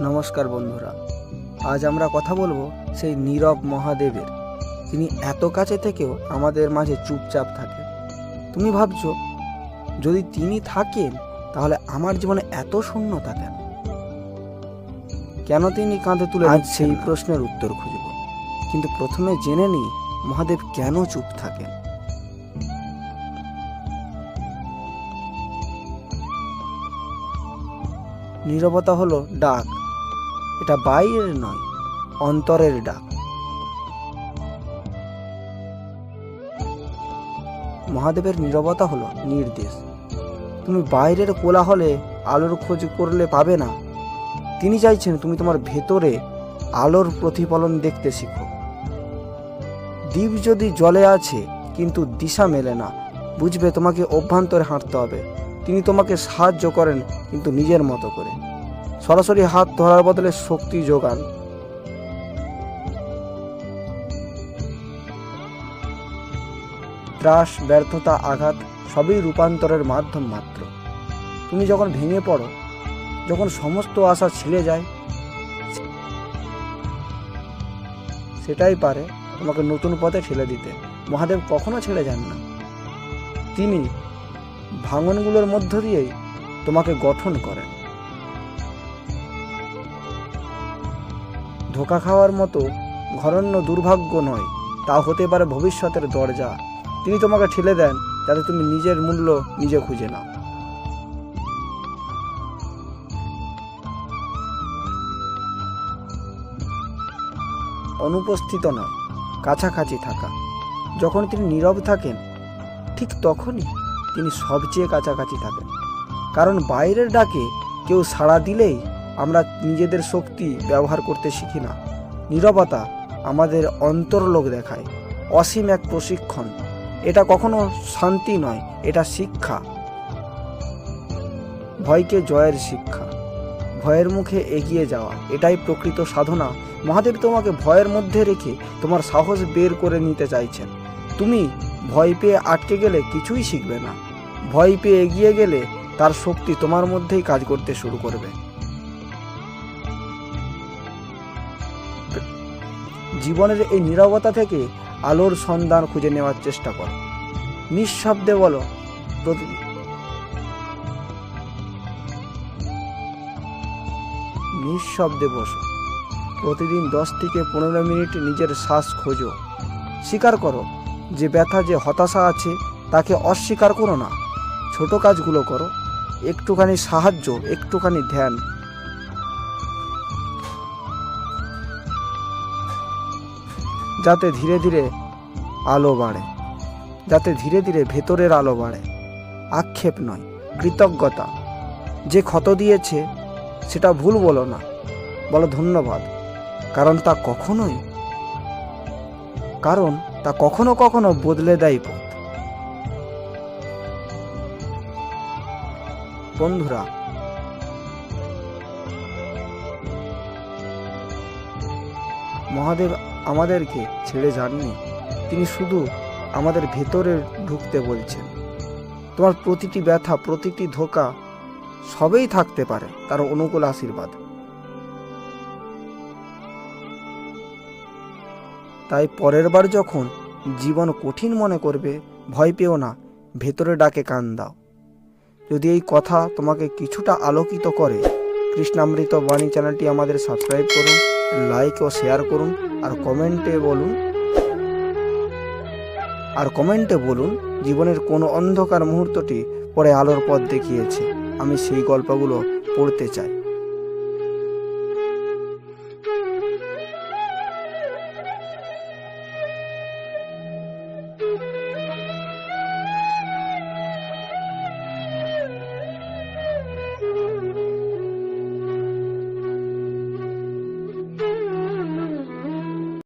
নমস্কার বন্ধুরা আজ আমরা কথা বলব সেই নীরব মহাদেবের। তিনি এত কাছে থেকেও আমাদের মাঝে চুপচাপ থাকেন তুমি ভাবছ যদি তিনি থাকেন তাহলে আমার জীবনে এত শূন্যতা কেন? কেন তিনি কাঁধে তুলে আজ সেই প্রশ্নের উত্তর খুঁজব। কিন্তু প্রথমে জেনে নিই মহাদেব কেন চুপ থাকেন। নীরবতা হলো ডাক। এটা বাইরের নয়, অন্তরের ডাক। মহাদেবের নীরবতা হলো নির্দেশ। তুমি বাইরের কোলাহলে আলোর খোঁজ করলে পাবে না। তিনি চাইছেন তুমি তোমার ভেতরে আলোর প্রতিফলন দেখতে শিখো। দ্বীপ যদি জলে আছে, কিন্তু দিশা মেলে না। বুঝবে তোমাকে অভ্যন্তরে হাঁটতে হবে। তিনি তোমাকে সাহায্য করেন কিন্তু নিজের মতো করে। সরাসরি হাত ধরার বদলে শক্তি যোগান। ত্রাস, ব্যর্থতা, আঘাত সবই রূপান্তরের মাধ্যম মাত্র। তুমি যখন ভেঙে পড়ো, যখন সমস্ত আশা ছিঁড়ে যায়, সেটাই পারে তোমাকে নতুন পথে ঠেলে দিতে। মহাদেব কখনো ছেড়ে যান না। তিনি ভাঙনগুলোর মধ্য দিয়েই তোমাকে গঠন করেন। ধোকা খাওয়ার মতো ঘরণ্য দুর্ভাগ্য নয় তা হতে পারে ভবিষ্যতের দরজা। তিনি তোমাকে ঠেলে দেন, যাতে তুমি নিজের মূল্য নিজে খুঁজে নাও। অনুপস্থিত নয়, কাছাকাছি থাকা। যখন তিনি নীরব থাকেন, ঠিক তখনই তিনি সবচেয়ে কাছাকাছি থাকেন। কারণ বাইরের ডাকে কেউ সাড়া দিলেই আমরা নিজেদের শক্তি ব্যবহার করতে শিখি না। নিরবতা আমাদের অন্তর্লোক দেখায়। অসীম এক প্রশিক্ষণ। এটা কখনো শান্তি নয়, এটা শিক্ষা। ভয়কে জয়ের শিক্ষা। ভয়ের মুখে এগিয়ে যাওয়া, এটাই প্রকৃত সাধনা। মহাদেব তোমাকে ভয়ের মধ্যে রেখে তোমার সাহস বের করে নিতে চাইছেন। তুমি ভয় পেয়ে আটকে গেলে কিছুই শিখবে না। ভয় পেয়ে এগিয়ে গেলে তার শক্তি তোমার মধ্যেই কাজ করতে শুরু করবে। জীবনের এই নিরবতা থেকে আলোর সন্ধান খুঁজে নেওয়ার চেষ্টা করো। নিঃশব্দে বলো নিঃশব্দে বসো। প্রতিদিন দশ থেকে পনেরো মিনিট নিজের শ্বাস খোঁজো। স্বীকার করো, যে ব্যথা, যে হতাশা আছে, তাকে অস্বীকার করো না। ছোট কাজগুলো করো। একটুখানি সাহায্য, একটুখানি ধ্যান। যাতে ধীরে ধীরে আলো বাড়ে, যাতে ধীরে ধীরে ভেতরের আলো বাড়ে। আক্ষেপ নয়, কৃতজ্ঞতা। যে ক্ষত দিয়েছে, সেটা ভুল বলো না, বলো ধন্যবাদ। কারণ তা কখনোই, কারণ তা কখনো কখনো বদলে দেয় পথ। বন্ধুরা, মহাদেব আমাদেরকে ছেড়ে যাননি। তিনি শুধু আমাদের ভেতরে ঢুকতে বলছেন, তোমার প্রতিটি ব্যথা, প্রতিটি ধোকা সবেই থাকতে পারে তার অনুকূল আশীর্বাদ। তাই পরের বার যখন জীবন কঠিন মনে করবে, ভয় পেও না, ভেতরে ডাকে কান দাও। যদি এই কথা তোমাকে কিছুটা আলোকিত করে কৃষ্ণামৃত বাণী চ্যানেলটি আমাদের সাবস্ক্রাইব করুন লাইক ও শেয়ার করুন, আর কমেন্টে বলুন, আর কমেন্টে বলুন জীবনের কোন অন্ধকার মুহূর্তটি পরে আলোর পথ দেখিয়েছে। আমি সেই গল্পগুলো পড়তে চাই।